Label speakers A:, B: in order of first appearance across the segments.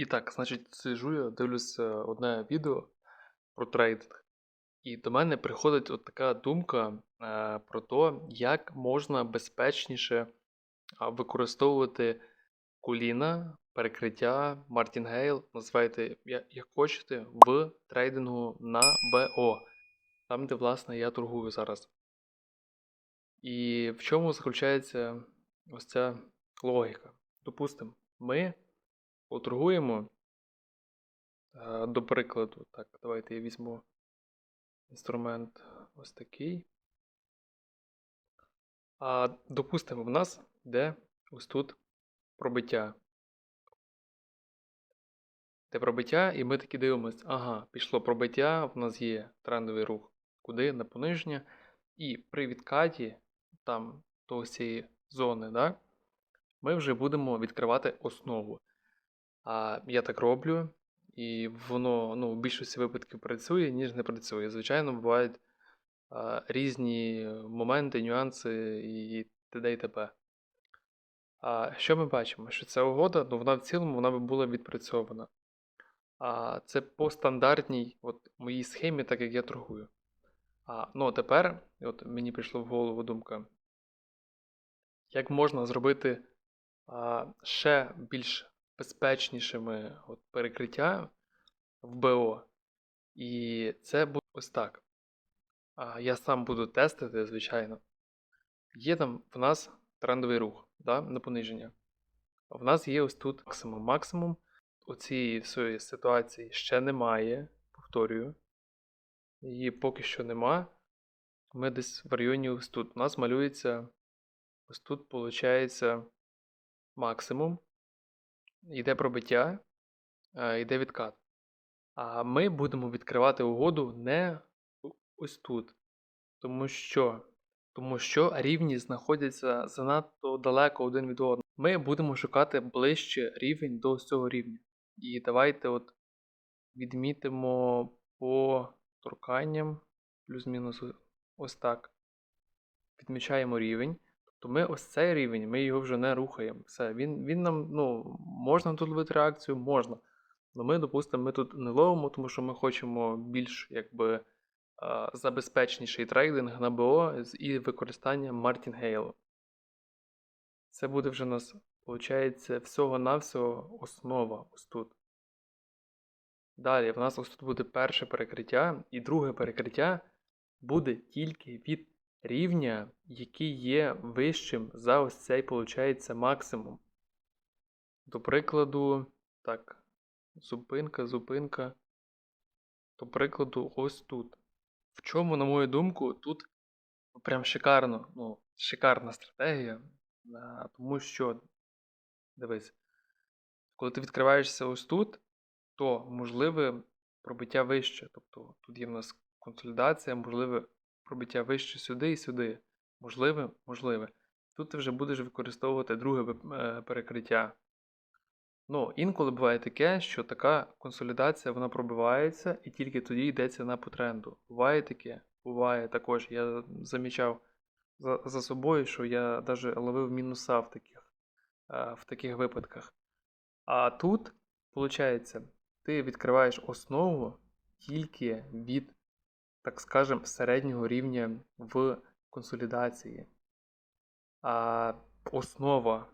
A: І так, значить, сижу я, дивлюся одне відео про трейдинг, і до мене приходить от така думка е, про те, як можна безпечніше використовувати коліна, перекриття, мартінгейл, називайте як хочете, в трейдингу на БО, там, де, власне, я торгую зараз. І в чому заключається ось ця логіка? Допустимо, ми поторгуємо, е, до прикладу, так, давайте я візьму інструмент ось такий. А допустимо, в нас йде ось тут пробиття. Де пробиття, і ми такі дивимося, ага, пішло пробиття, в нас є трендовий рух. Куди? На пониження. І при відкаті там до цієї зони, да, ми вже будемо відкривати основу. А я так роблю, і воно ну, в більшості випадків працює, ніж не працює. Звичайно, бувають а, різні моменти, нюанси і т.д. і т.п. А що ми бачимо? Що ця угода, ну вона в цілому вона би була відпрацьована. А це по стандартній от, моїй схемі, так як я торгую. А, ну а тепер, от мені прийшла в голову думка, як можна зробити а, ще більш безпечнішими от, перекриття в БО. І це буде ось так. А, я сам буду тестити, звичайно. Є там в нас трендовий рух да, на пониження. В нас є ось тут максимум. Максимум у цій всієї ситуації ще немає, повторюю. Її поки що нема. Ми десь в районі ось тут. У нас малюється ось тут, виходить, максимум. Йде пробиття, е, йде відкат. А ми будемо відкривати угоду не ось тут. Тому що, тому що рівні знаходяться занадто далеко один від одного. Ми будемо шукати ближче рівень до цього рівня. І давайте от відмітимо по торканням, плюс-мінус ось так. Відмічаємо рівень. Тобто ми ось цей рівень, ми його вже не рухаємо. Все, він він нам, ну, можна тут ловити реакцію, можна. Але ми, допустимо, ми тут не ловимо, тому що ми хочемо більш якби забезпечніший трейдинг на БО і використанням Мартінгейлу. Це буде вже у нас, виходить, всього-навсього основа ось тут. Далі, в нас ось тут буде перше перекриття, і друге перекриття буде тільки від рівня, який є вищим за ось цей, виходить, максимум. До прикладу, так, зупинка, зупинка. До прикладу, ось тут. В чому, на мою думку, тут прям шикарно, ну, шикарна стратегія. Тому що, дивись, коли ти відкриваєшся ось тут, то можливе пробиття вище. Тобто тут є в нас консолідація, можливе пробиття вище сюди і сюди. Можливе, можливе. Тут ти вже будеш використовувати друге е, перекриття. Ну, інколи буває таке, що така консолідація вона пробивається і тільки тоді йдеться на потренду. Буває таке, буває також. Я замічав за, за собою, що я навіть ловив мінуса в таких, е, в таких випадках. А тут, виходить, ти відкриваєш основу тільки від, так скажем, середнього рівня в консолідації. А основа,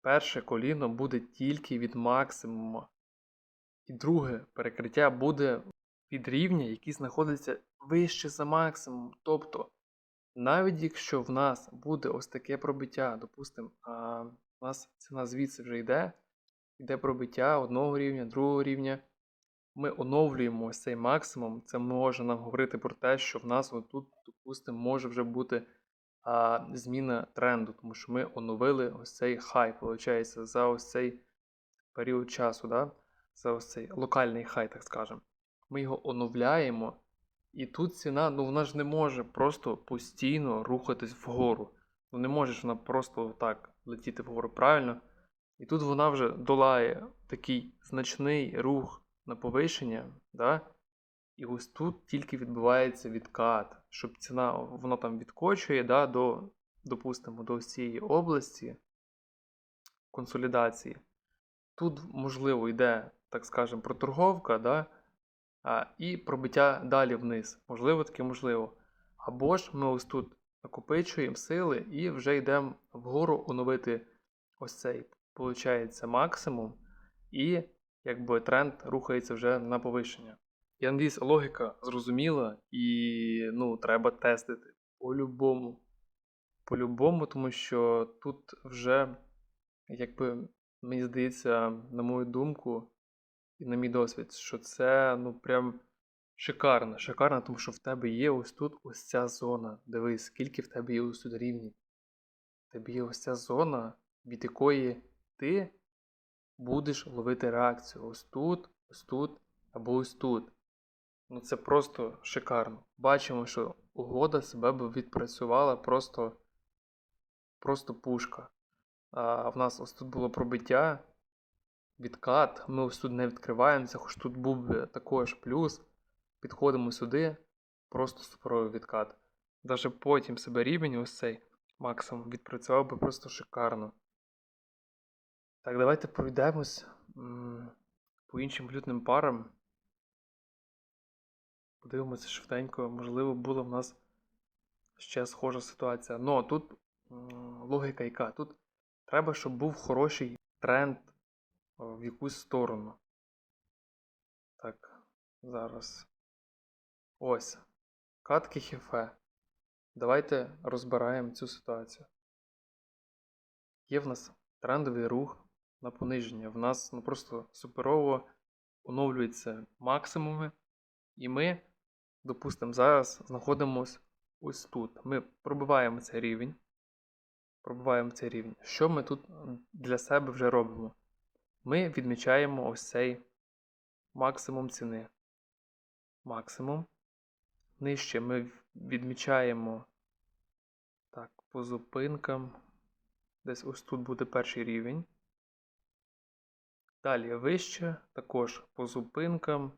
A: перше коліно буде тільки від максимуму. І друге перекриття буде від рівня, який знаходиться вище за максимум. Тобто, навіть якщо в нас буде ось таке пробиття, допустимо, у нас ціна звідси вже йде, йде пробиття одного рівня, другого рівня ми оновлюємо ось цей максимум, це може нам говорити про те, що в нас тут, допустимо, може вже бути а, зміна тренду, тому що ми оновили ось цей хай, виходить, за ось цей період часу, да? за ось цей локальний хай, так скажемо. Ми його оновляємо, і тут ціна, ну вона ж не може просто постійно рухатись вгору. Ну не може ж вона просто так летіти вгору правильно. І тут вона вже долає такий значний рух на повищення, да? і ось тут тільки відбувається відкат, щоб ціна вона там відкочує да, до, допустимо, до цієї області консолідації. Тут, можливо, йде так скажемо, проторговка, да? а, і пробиття далі вниз. Можливо, таке можливо. Або ж ми ось тут накопичуємо сили і вже йдемо вгору оновити ось цей, виходить, максимум, і якби тренд рухається вже на повищення. Я надіюсь, логіка зрозуміла і ну, треба тестити по-любому. По-любому, тому що тут вже, якби, мені здається, на мою думку і на мій досвід, що це ну прям шикарно. Шикарно, тому що в тебе є ось тут ось ця зона. Дивись, скільки в тебе є ось тут рівнів. В тебе є ось ця зона, від якої ти будеш ловити реакцію. Ось тут, ось тут або ось тут. Ну це просто шикарно. Бачимо, що угода себе б відпрацювала просто, просто пушка. А в нас ось тут було пробиття, відкат. Ми ось тут не відкриваємося, хоч тут був також плюс. Підходимо сюди, просто суперовий відкат. Даже потім себе рівень ось цей максимум відпрацював би просто шикарно. Так, давайте пройдемось по іншим валютним парам. Подивимося швиденько, можливо, була в нас ще схожа ситуація. Но тут логіка яка? Тут треба, щоб був хороший тренд е, в якусь сторону. Так, зараз. Ось. Катки хіфе. Давайте розбираємо цю ситуацію. Є в нас трендовий рух на пониження. В нас ну, просто суперово оновлюються максимуми. І ми, допустимо, зараз знаходимося ось тут. Ми пробиваємо цей рівень. Пробиваємо цей рівень. Що ми тут для себе вже робимо? Ми відмічаємо ось цей максимум ціни. Максимум. Нижче ми відмічаємо так, по зупинкам. Десь ось тут буде перший рівень. Далі вище, також по зупинкам.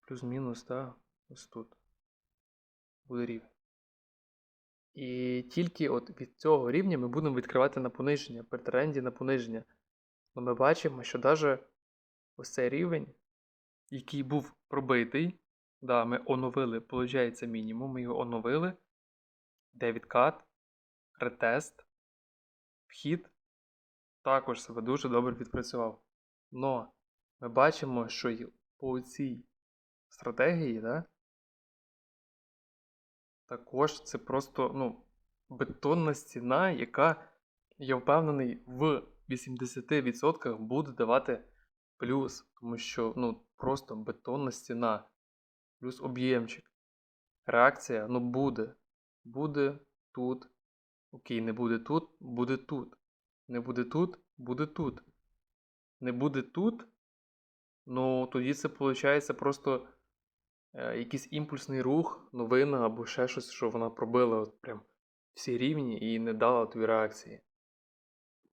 A: Плюс-мінус, так, ось тут буде рівень. І тільки от від цього рівня ми будемо відкривати на пониження, при тренді на пониження. Но ми бачимо, що навіть ось цей рівень, який був пробитий, да, ми оновили, виходить, мінімум, ми його оновили. Де відкат, ретест, вхід також себе дуже добре відпрацював. Но ми бачимо, що по цій стратегії, да, також це просто ну, бетонна стіна, яка, я впевнений, в 80% буде давати плюс, тому що ну, просто бетонна стіна, плюс об'ємчик. Реакція ну, буде. Буде тут. Окей, не буде тут, буде тут. Не буде тут, буде тут. Не буде тут. Ну, тоді це виходить просто е, якийсь імпульсний рух, новина або ще щось, що вона пробила от прям всі рівні і не дала тобі реакції.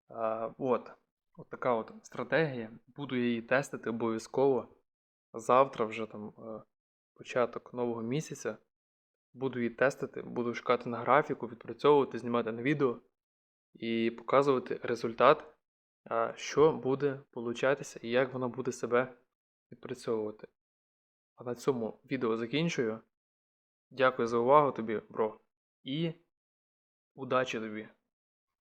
A: А, от. От така от стратегія. Буду її тестити обов'язково. Завтра вже там е, початок нового місяця. Буду її тестити, буду шукати на графіку, відпрацьовувати, знімати на відео і показувати результат, що буде получатися і як воно буде себе відпрацьовувати. А на цьому відео закінчую. Дякую за увагу тобі, бро. І удачі тобі!